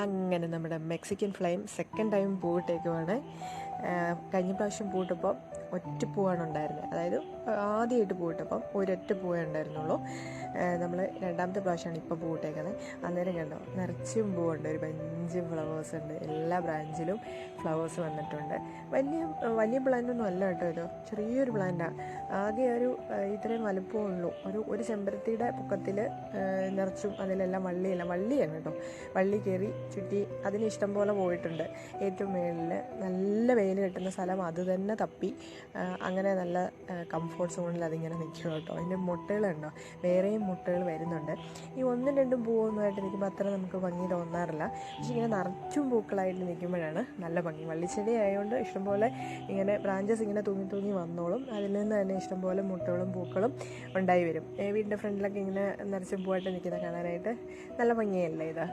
അങ്ങനെ നമ്മുടെ Mexican flame second time പോയിട്ടേക്കുവാണ്. കഴിഞ്ഞ പ്രാവശ്യം പൂട്ടപ്പം ഒറ്റ പൂവാണ് ഉണ്ടായിരുന്നത്. അതായത് ആദ്യമായിട്ട് പൂവിട്ടപ്പം ഒരൊറ്റ പൂവേ ഉണ്ടായിരുന്നുള്ളൂ. നമ്മൾ രണ്ടാമത്തെ പ്രാവശ്യമാണ് ഇപ്പോൾ പൂവിട്ടേക്കുന്നത്. അന്നേരം കണ്ടോ നിറച്ചും പൂവുണ്ട്. ഒരു പഞ്ച് ഫ്ലവേഴ്സ് ഉണ്ട്. എല്ലാ ബ്രാഞ്ചിലും ഫ്ലവേഴ്സ് വന്നിട്ടുണ്ട്. വലിയ വലിയ പ്ലാന്റൊന്നും അല്ല കേട്ടോ ഇത്. ചെറിയൊരു പ്ലാന്റാണ് ആകെ ഒരു ഇത്രയും വലുപ്പമേ ഒരു ഒരു ചെമ്പരത്തിയുടെ പൊക്കത്തിൽ നിറച്ചും അതിലെല്ലാം വള്ളിയെല്ലാം. വള്ളിയാണ് കേട്ടോ. വള്ളി കയറി ചുറ്റി അതിന് ഇഷ്ടം പോലെ പോയിട്ടുണ്ട്. ഏറ്റവും മുകളിൽ നല്ല വെയിൽ കിട്ടുന്ന സ്ഥലം അത് തന്നെ തപ്പി. അങ്ങനെ നല്ല കംഫോർട്ട് സോണിൽ അതിങ്ങനെ നിൽക്കുക കേട്ടോ. അതിന്റെ മുട്ടകളുണ്ടോ? വേറെയും മുട്ടകൾ വരുന്നുണ്ട്. ഈ ഒന്നും രണ്ടും പൂവൊന്നുമായിട്ട് നിൽക്കുമ്പോൾ അത്ര നമുക്ക് ഭംഗി തോന്നാറില്ല. പക്ഷെ ഇങ്ങനെ നിറച്ചും പൂക്കളായിട്ട് നിൽക്കുമ്പോഴാണ് നല്ല ഭംഗി. വള്ളിച്ചെടി ആയതുകൊണ്ട് ഇഷ്ടംപോലെ ഇങ്ങനെ ബ്രാഞ്ചസ് ഇങ്ങനെ തൂങ്ങി തൂങ്ങി വന്നോളും. അതിൽ നിന്ന് തന്നെ ഇഷ്ടംപോലെ മുട്ടകളും പൂക്കളും ഉണ്ടായി വരും. വീടിന്റെ ഫ്രണ്ടിലൊക്കെ ഇങ്ങനെ നിറച്ചും പൂവായിട്ട് നിൽക്കുന്ന കാണാനായിട്ട് നല്ല ഭംഗിയല്ലേ ഇത്?